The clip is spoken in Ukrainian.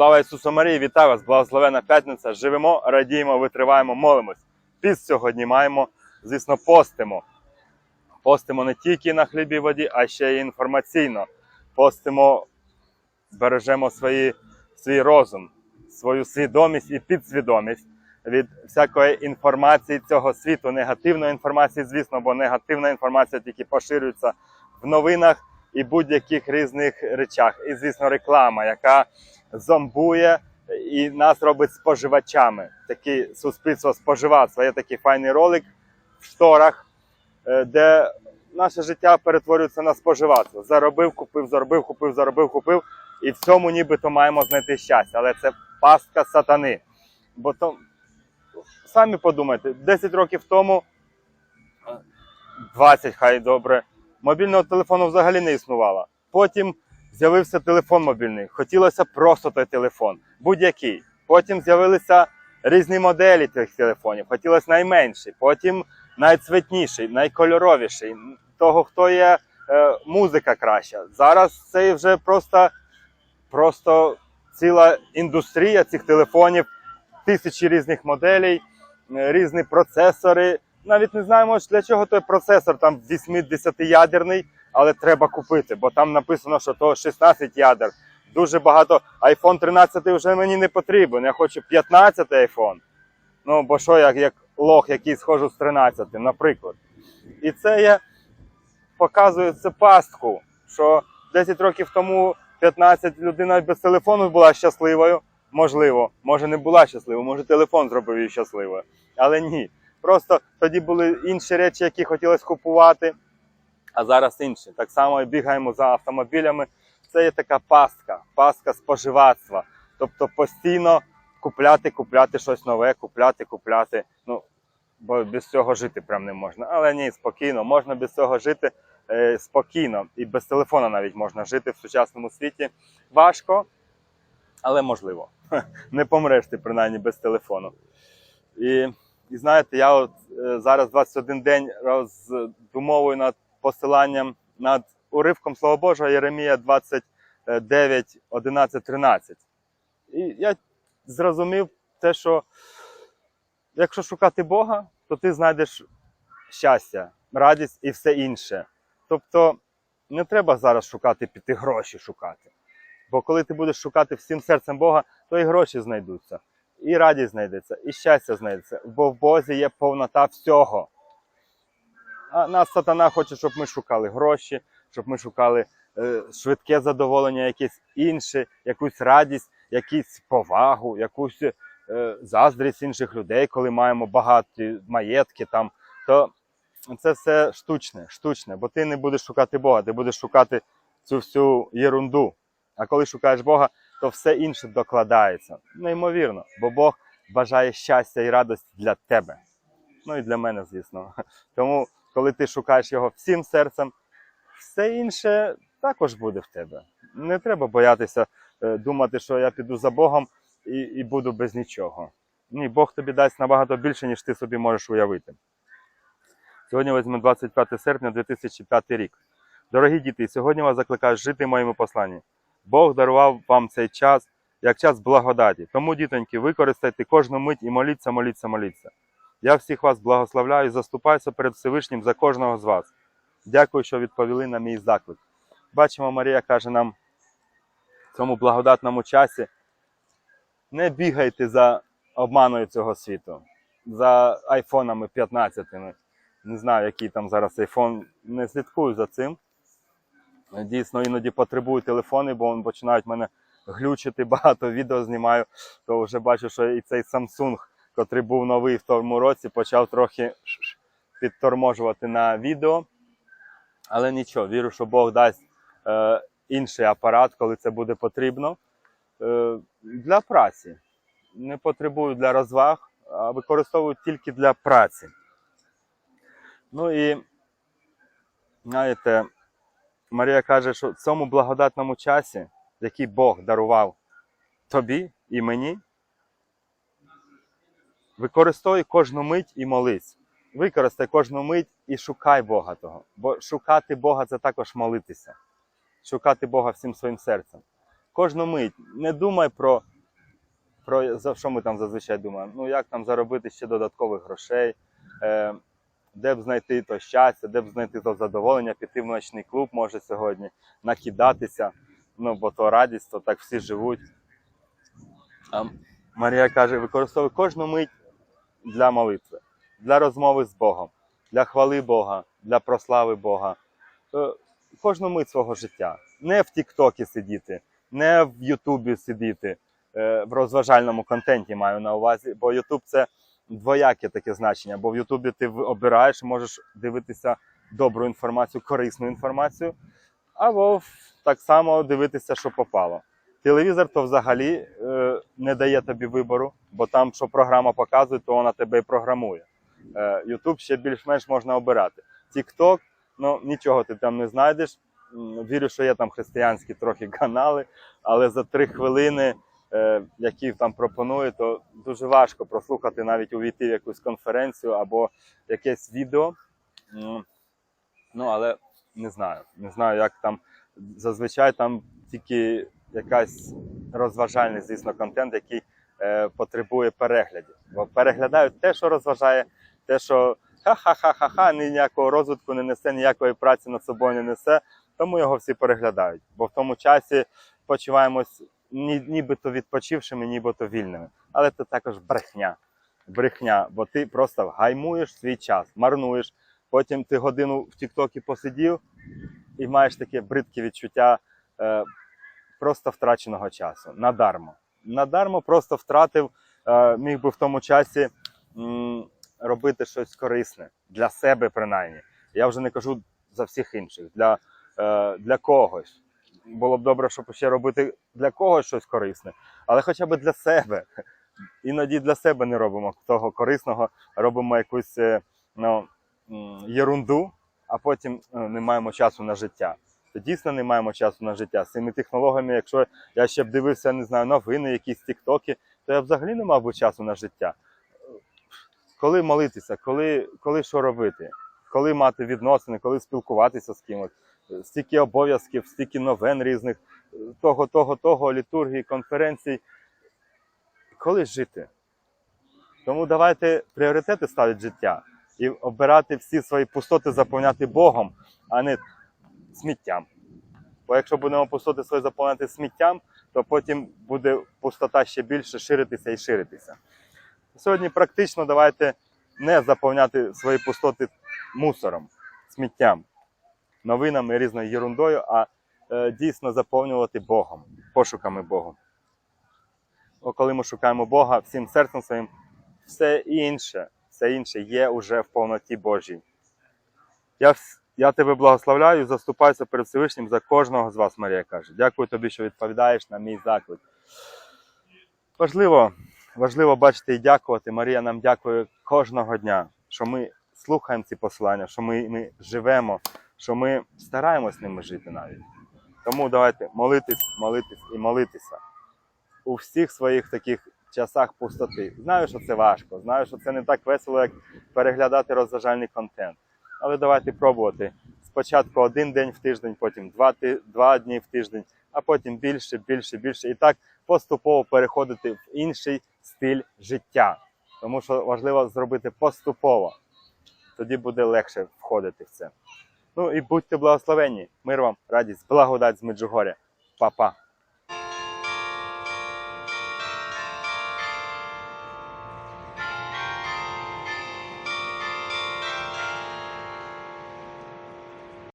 Слава Ісусу Марії, вітаю вас, благословена п'ятниця. Живемо, радіємо, витриваємо, молимось. Піст сьогодні маємо, звісно, постимо. Постимо не тільки на хлібі воді, а ще й інформаційно. Постимо, бережемо свої, свій розум, свою свідомість і підсвідомість від всякої інформації цього світу, негативної інформації, звісно, бо негативна інформація тільки поширюється в новинах і будь-яких різних речах. І, звісно, реклама, яка зомбує і нас робить споживачами. Таке суспільство споживацтва. Є такий файний ролик в шторах, е, де наше життя перетворюється на споживацтво. Заробив, купив, заробив, купив, заробив, купив. І в цьому нібито маємо знайти щастя. Але це пастка сатани. Бо то самі подумайте, 10 років тому, 20 хай добре, мобільного телефону взагалі не існувало. Потім з'явився телефон мобільний. Хотілося просто той телефон, будь-який. Потім з'явилися різні моделі тих телефонів. Хотілося найменший, потім найцветніший, найкольоровіший. Того, хто є е, музика краща. Зараз це вже просто, просто ціла індустрія цих телефонів, тисячі різних моделей, різні процесори. Навіть не знаємо, для чого той процесор там 80-ядерний, але треба купити, бо там написано, що то 16 ядер. Дуже багато. iPhone 13 вже мені не потрібен. Я хочу 15 iPhone. Ну, бо що, як, як лох, який схожу з 13, наприклад. І це я показую це пастку, що 10 років тому 15 людина без телефону була щасливою. Можливо, може не була щасливою, може телефон зробив її щасливою. Але ні. Просто тоді були інші речі, які хотілося купувати, а зараз інші. Так само і бігаємо за автомобілями. Це є така пастка, пастка споживацтва. Тобто постійно купляти, купляти щось нове, купляти, купляти. Ну, бо без цього жити прям не можна. Але ні, спокійно, можна без цього жити е, спокійно. І без телефона навіть можна жити в сучасному світі. Важко, але можливо. Не помреш ти принаймні без телефону. І, і знаєте, я от е, зараз 21 день роздумовую над посиланням над уривком Слова Божого Єремія 29, 11, 13. І я зрозумів те, що якщо шукати Бога, то ти знайдеш щастя, радість і все інше. Тобто не треба зараз шукати піти гроші шукати. Бо коли ти будеш шукати всім серцем Бога, то і гроші знайдуться, і радість знайдеться, і щастя знайдеться. Бо в Бозі є повнота всього. А нас сатана хоче, щоб ми шукали гроші, щоб ми шукали е, швидке задоволення, якесь інше, якусь радість, якусь повагу, якусь е, заздрість інших людей, коли маємо багаті маєтки там. То це все штучне, штучне, бо ти не будеш шукати Бога, ти будеш шукати цю всю єрунду. А коли шукаєш Бога, то все інше докладається. Неймовірно, бо Бог бажає щастя і радості для тебе. Ну і для мене, звісно. Тому, коли ти шукаєш його всім серцем, все інше також буде в тебе. Не треба боятися е, думати, що я піду за Богом і, і буду без нічого. Ні, Бог тобі дасть набагато більше, ніж ти собі можеш уявити. Сьогодні візьме 25 серпня 2005 рік. Дорогі діти, сьогодні вас закликаю жити в моєму посланні. Бог дарував вам цей час як час благодаті. Тому, дітоньки, використайте кожну мить і моліться, моліться, моліться. Я всіх вас благословляю і заступаюся перед Всевишнім за кожного з вас. Дякую, що відповіли на мій заклик. Бачимо, Марія каже нам в цьому благодатному часі: не бігайте за обманою цього світу, за айфонами 15. Не знаю, який там зараз айфон, не слідкую за цим. Дійсно, іноді потребую телефони, бо вони починають мене глючити, багато відео знімаю, то вже бачу, що і цей Samsung, котрий був новий в тому році, почав трохи підторможувати на відео. Але нічого, вірю, що Бог дасть е, інший апарат, коли це буде потрібно. Е, для праці. Не потребую для розваг, а використовую тільки для праці. Ну і знаєте, Марія каже, що в цьому благодатному часі, який Бог дарував тобі і мені, використовуй кожну мить і молись. Використай кожну мить і шукай Бога того. Бо шукати Бога це також молитися. Шукати Бога всім своїм серцем. Кожну мить не думай про про за що ми там зазвичай думаємо? Ну як там заробити ще додаткових грошей, е, де б знайти то щастя, де б знайти то задоволення, піти в ночний клуб може сьогодні, накидатися. Ну, бо то радість, то так всі живуть. А Марія каже, використовуй кожну мить для молитви, для розмови з Богом, для хвали Бога, для прослави Бога. Е, Кожну мить свого життя. Не в Тіктокі сидіти, не в Ютубі сидіти, е, в розважальному контенті маю на увазі, бо Ютуб це двояке таке значення, бо в Ютубі ти обираєш, можеш дивитися добру інформацію, корисну інформацію, або так само дивитися, що попало. Телевізор то взагалі е, не дає тобі вибору, бо там, що програма показує, то вона тебе і програмує. Е, Ютуб ще більш-менш можна обирати. Тікток, ну нічого ти там не знайдеш. Вірю, що є там християнські трохи канали, але за три хвилини, е, які там пропонують, то дуже важко прослухати, навіть увійти в якусь конференцію або якесь відео. Ну, але не знаю. Не знаю, як там. Зазвичай там тільки якась розважальний, звісно, контент, який е, потребує переглядів. Бо переглядають те, що розважає, те, що ха-ха-ха-ха-ха, ніякого розвитку не несе, ніякої праці над собою не несе, тому його всі переглядають. Бо в тому часі почуваємось ні, нібито відпочившими, нібито вільними. Але це також брехня. Брехня, бо ти просто гаймуєш свій час, марнуєш. Потім ти годину в Тіктокі посидів і маєш таке бридке відчуття е, просто втраченого часу. Надармо. Надармо просто втратив, е, міг би в тому часі робити щось корисне для себе, принаймні. Я вже не кажу за всіх інших, для, е, для когось. Було б добре, щоб ще робити для когось щось корисне, але хоча б для себе. Іноді для себе не робимо того корисного, робимо якусь е, ну, єрунду, а потім не маємо часу на життя. То дійсно не маємо часу на життя. З цими технологіями, якщо я ще б дивився, не знаю, новини, якісь тіктоки, то я взагалі не мав би часу на життя. Коли молитися, коли, коли що робити, коли мати відносини, коли спілкуватися з кимось, стільки обов'язків, стільки новин різних, того, того, того, літургії, конференцій. Коли жити? Тому давайте пріоритети ставити життя і обирати всі свої пустоти заповняти Богом, а не сміттям. Бо якщо будемо пустоти свої заповняти сміттям, то потім буде пустота ще більше ширитися і ширитися. Сьогодні практично давайте не заповняти свої пустоти мусором, сміттям, новинами різною ерундою, а е, дійсно заповнювати Богом, пошуками Богу. Бо коли ми шукаємо Бога всім серцем своїм, все інше, все інше є уже в повноті Божій. Я, я тебе благословляю і заступаюся перед Всевишнім за кожного з вас, Марія каже. Дякую тобі, що відповідаєш на мій заклик. Важливо, важливо бачити і дякувати. Марія нам дякує кожного дня, що ми слухаємо ці послання, що ми, ми живемо, що ми стараємось ними жити навіть. Тому давайте молитись, молитись і молитися у всіх своїх таких часах пустоти. Знаю, що це важко, знаю, що це не так весело, як переглядати розважальний контент. Але давайте пробувати. Спочатку один день в тиждень, потім два, два дні в тиждень, а потім більше, більше, більше. І так поступово переходити в інший стиль життя. Тому що важливо зробити поступово. Тоді буде легше входити в це. Ну і будьте благословенні. Мир вам, радість, благодать з Меджугоря. Па-па.